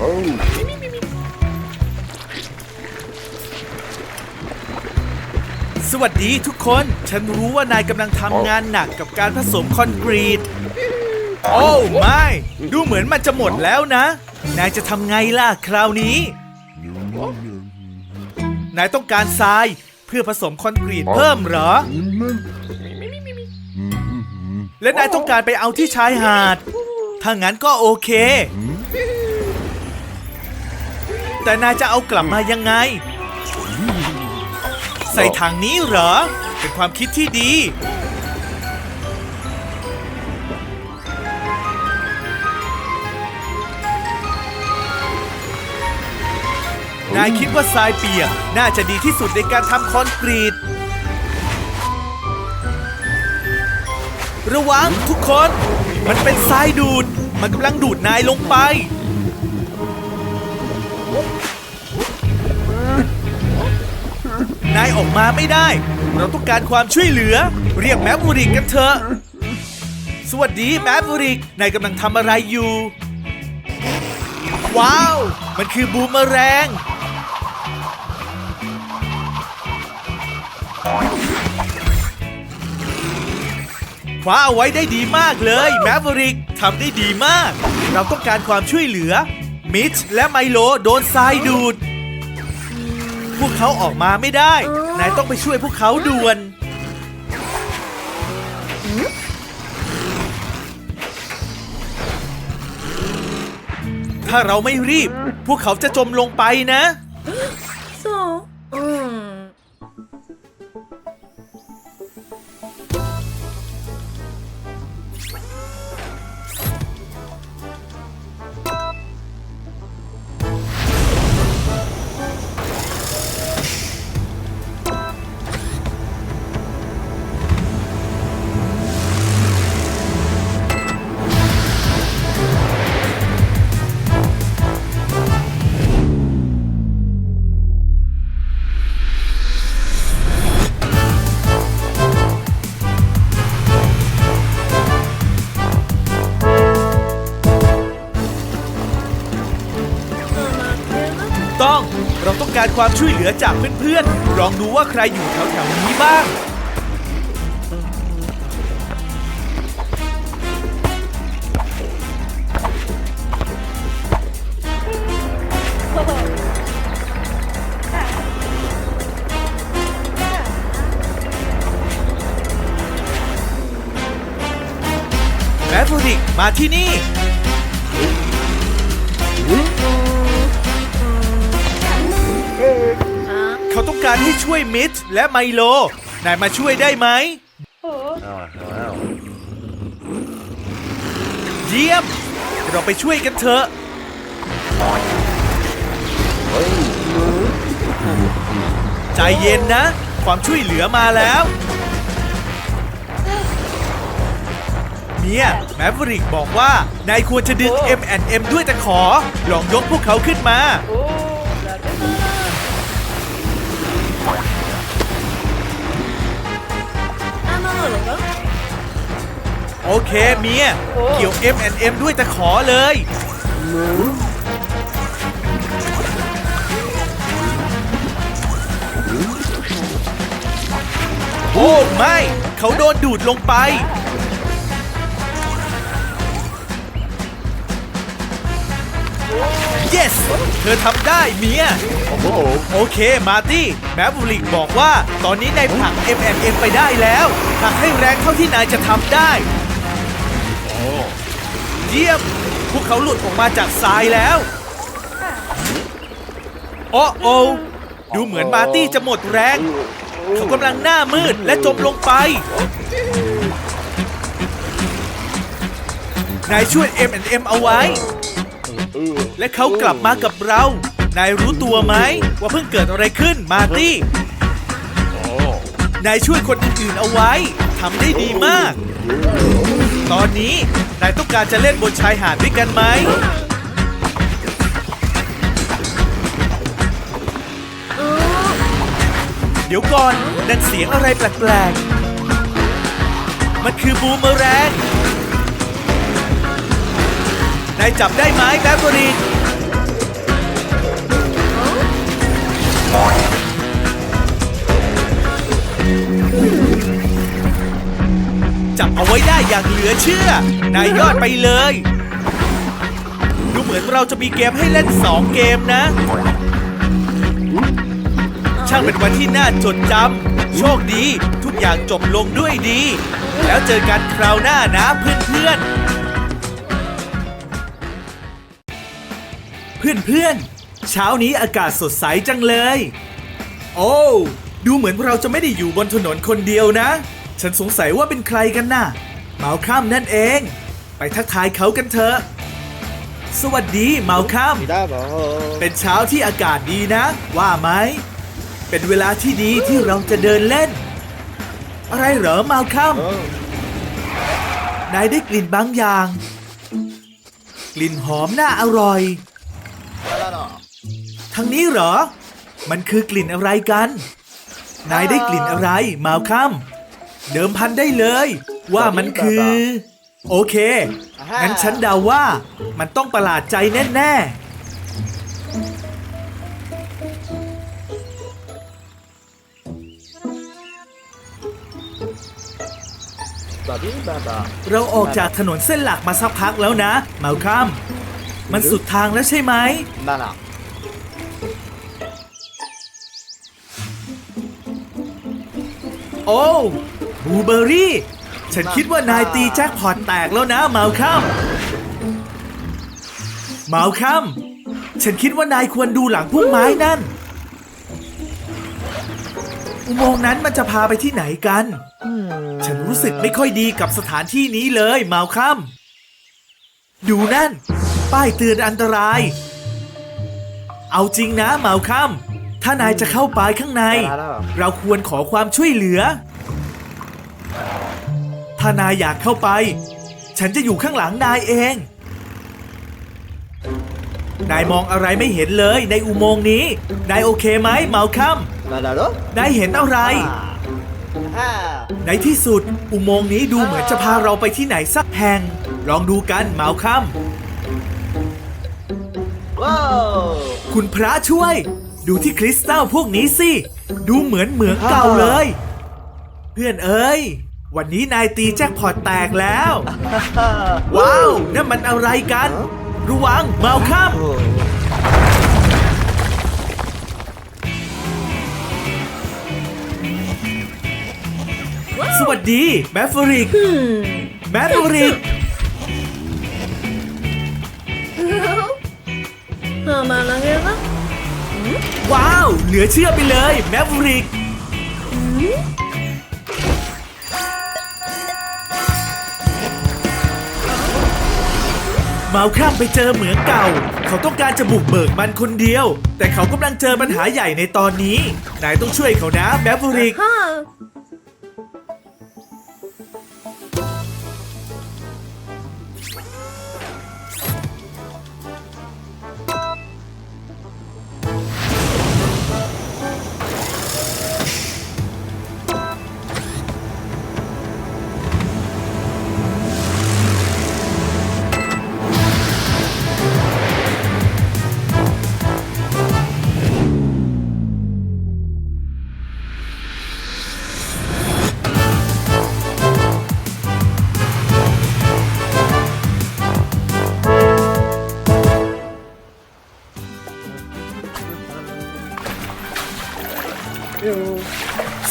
สวัสดีทุกคน ฉันรู้ว่านายกำลังทำงานหนักกับการผสมคอนกรีต โอ้ไม่ ดูเหมือนมันจะหมดแล้วนะ นายจะทำไงล่ะคราวนี้ นายต้องการทรายเพื่อผสมคอนกรีตเพิ่มเหรอ และนายต้องการไปเอาที่ชายหาด ถ้างั้นก็โอเค แต่นายจะเอากลับมายังไง ใส่ถังนี้เหรอ เป็นความคิดที่ดี นายคิดว่าทรายเปียก น่าจะดีที่สุดในการทำคอนกรีต ระวังทุกคน มันเป็นทรายดูด มันกำลังดูดนายลงไป ออกมาไม่ได้ เราต้องการความช่วยเหลือ เรียกแมฟบูริกกันเถอะ สวัสดีแมฟบูริก นายกำลังทำอะไรอยู่ ว้าว มันคือบูมเมอแรง คว้าเอาไว้ได้ดีมากเลย แมฟริกทำได้ดีมาก เราต้องการความช่วยเหลือ มิชและไมโลโดนทรายดูด พวกเขาออกมาไม่ได้ นายต้องไปช่วยพวกเขาด่วน ถ้าเราไม่รีบ พวกเขาจะจมลงไปนะ そううん ต้อง เราต้องการความช่วยเหลือจากเพื่อนๆ ลองดูว่าใครอยู่แถวๆนี้บ้าง แมฟริกมาที่นี่ การให้ช่วยมิชและไมโล นายมาช่วยได้ไหม เยี่ยม เราไปช่วยกันเถอะ ใจเย็นนะ ความช่วยเหลือมาแล้ว เนี่ย แมฟริกบอกว่า นายควรจะดึง M&M ด้วยตะขอ ลองยกพวกเขาขึ้นมา โอเคเมียเกี่ยว M&M ด้วยตะขอเลย โอ้ไม่ เขาโดนดูดลงไป yes เธอทำได้เมีย โอเค มาร์ตี้ แมฟริกบอกว่า ตอนนี้นายผลัก M&M ไปได้แล้วผลักให้แรงเท่าที่นายจะทำได้ เยี่ยม พวกเขาหลุดออกมาจากทรายแล้ว โอ้โอดูเหมือนมาร์ตี้จะหมดแรง เขากำลังหน้ามืดและจมลงไป นายช่วย M&M เอาไว้ และเขากลับมากับเรา นายรู้ตัวไหม ว่าเพิ่งเกิดอะไรขึ้นมาร์ตี้ นายช่วยคนอื่นๆเอาไว้ทำได้ดีมาก ตอนนี้นายต้องการจะเล่นบนชายหาดด้วยกันไหม เดี๋ยวก่อนนั่นเสียงอะไรแปลกๆ มันคือบูมเมอแรงนายจับได้ไหมแบเบอรี จับเอาไว้ได้อย่างเหลือเชื่อนายยอดไปเลย ดูเหมือนเราจะมีเกมให้เล่น 2 เกมนะ ช่างเป็นวันที่น่าจดจำโชคดีทุกอย่างจบลงด้วยดี แล้วเจอกันคราวหน้านะเพื่อนๆ เพื่อนๆ เช้านี้อากาศสดใสจังเลย โอ้ดูเหมือนเราจะไม่ได้อยู่บนถนนคนเดียวนะ ฉันสงสัยว่าเป็นใครกันน่ะเมาคัมนั่นเอง ไปทักทายเขากันเถอะ สวัสดีเมาคัมเป็นเช้าที่อากาศดีนะ ว่าไหม เป็นเวลาที่ดีที่เราจะเดินเล่น อะไรเหรอมาคัมนายได้กลิ่นบางอย่าง กลิ่นหอมน่าอร่อยทางนี้เหรอ มันคือกลิ่นอะไรกัน นายได้กลิ่นอะไรมาคัม เดิมพันได้เลย ว่ามันคือ โอเค งั้นฉันเดาว่ามันต้องประหลาดใจแน่ ๆเราออกจากถนนเส้นหลักมาสักพักแล้วนะเมาคัมมันสุดทางแล้วใช่ไหมโอ้ บูเบอรี่ ฉันคิดว่านายตีแจ็คพอตแตกแล้วนะเมาคัมเมาคัมฉันคิดว่านายควรดูหลังพุ่มไม้นั่น อุโมงค์นั้นมันจะพาไปที่ไหนกัน ฉันรู้สึกไม่ค่อยดีกับสถานที่นี้เลยเมาคัมดูนั่น ป้ายเตือนอันตราย เอาจริงนะเมาคัมถ้านายจะเข้าไปข้างใน เราควรขอความช่วยเหลือ ถ้านายอยากเข้าไป ฉันจะอยู่ข้างหลังนายเอง นายมองอะไรไม่เห็นเลยในอุโมงค์นี้ นายโอเคไหมเมาคัมนายเห็นอะไร ในที่สุดอุโมงค์นี้ดูเหมือนจะพาเราไปที่ไหนสักแห่ง ลองดูกันเมาคัมคุณพระช่วย ดูที่คริสตัลพวกนี้สิ ดูเหมือนเหมืองเก่าเลย เพื่อนเอ้ย วันนี้นายตีแจ็คพอตแตกแล้ว ว้าวนั่นมันอะไรกัน ระวังเมาคัมสวัสดี แมฟริก Hmm. แมฟริก Amalangera? ว้าว เหลือเชื่อไปเลย แมฟริก มาข้ามไปเจอเหมืองเก่า เขาต้องการจะบุกเบิกมันคนเดียว แต่เขากำลังเจอปัญหาใหญ่ในตอนนี้ นายต้องช่วยเขานะแมฟริก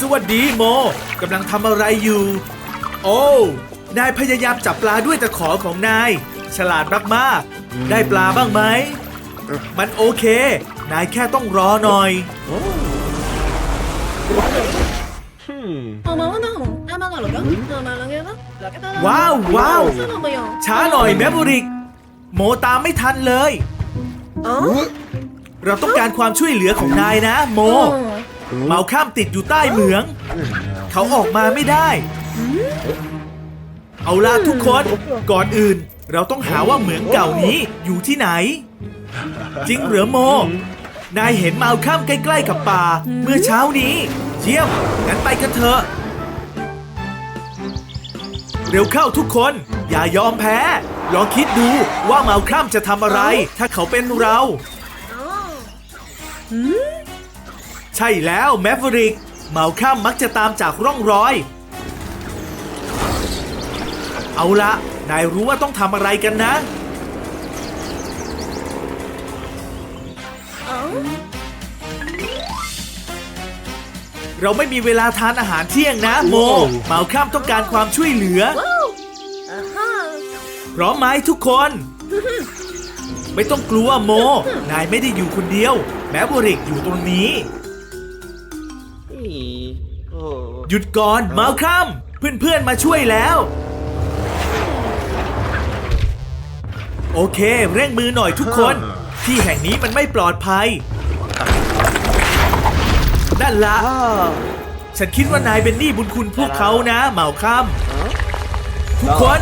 สวัสดีโมกำลังทำอะไรอยู่ โอ้ นายพยายามจับปลาด้วยตะขอของนาย ฉลาดมากๆ ได้ปลาบ้างไหม มันโอเค นายแค่ต้องรอหน่อย Amalangera? Amalangera? Amalangera? ว้าวว้าว Sana ba yun? ช้าหน่อยแมบุริก โมตามไม่ทันเลย Oh? เราต้องการความช่วยเหลือของนายนะ โม Oh. เมาข้ามติดอยู่ใต้เหมือง เขาออกมาไม่ได้ เอาล่ะทุกคน ก่อนอื่นเราต้องหาว่าเหมืองเก่านี้อยู่ที่ไหน จริงเหรือโม นายเห็นเมาข้ามใกล้ ๆ กับป่า เมื่อเช้านี้ เยี่ยมงั้นไปกันเถอะ เร็วเข้าทุกคน อย่ายอมแพ้ ลองคิดดูว่าเมาข้ามจะทำอะไร ถ้าเขาเป็นเรา Oh. ใช่แล้วแมฟริกเมาข้ามมักจะตามจากร่องรอย เอาละนายรู้ว่าต้องทำอะไรกันนะเอ้าเราไม่มีเวลาทานอาหารเที่ยงนะโม เมาข้ามต้องการความช่วยเหลือว้าวอ่าฮะพร้อมไหมทุกคน ไม่ต้องกลัวโม นายไม่ได้อยู่คนเดียว แม้บริกอยู่ตรงนี้ หยุดก่อนมาคัมเพื่อนๆมาช่วยแล้ว โอเค เร่งมือหน่อยทุกคน ที่แห่งนี้มันไม่ปลอดภัยนั่นละฉันคิดว่านายเป็นหนี้บุญคุณพวกเขานะเหมาค่ำทุกคน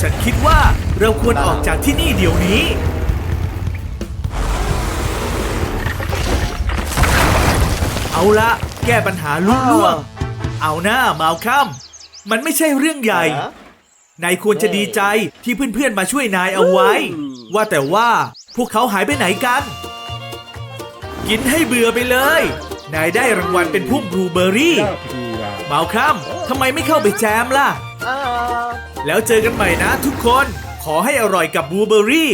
ฉันคิดว่าเราควรออกจากที่นี่เดี๋ยวนี้เอาละแก้ปัญหาลุล่วง เอาหน้าเหมาค่ำมันไม่ใช่เรื่องใหญ่ นายควรจะดีใจที่เพื่อนๆมาช่วยนายเอาไว้ ว่าแต่ว่าพวกเขาหายไปไหนกัน กินให้เบื่อไปเลย นายได้รางวัลเป็นพุ่มบลูเบอร์รี่เมาค่ำทำไมไม่เข้าไปแจมล่ะ แล้วเจอกันใหม่นะทุกคน ขอให้อร่อยกับบลูเบอร์รี่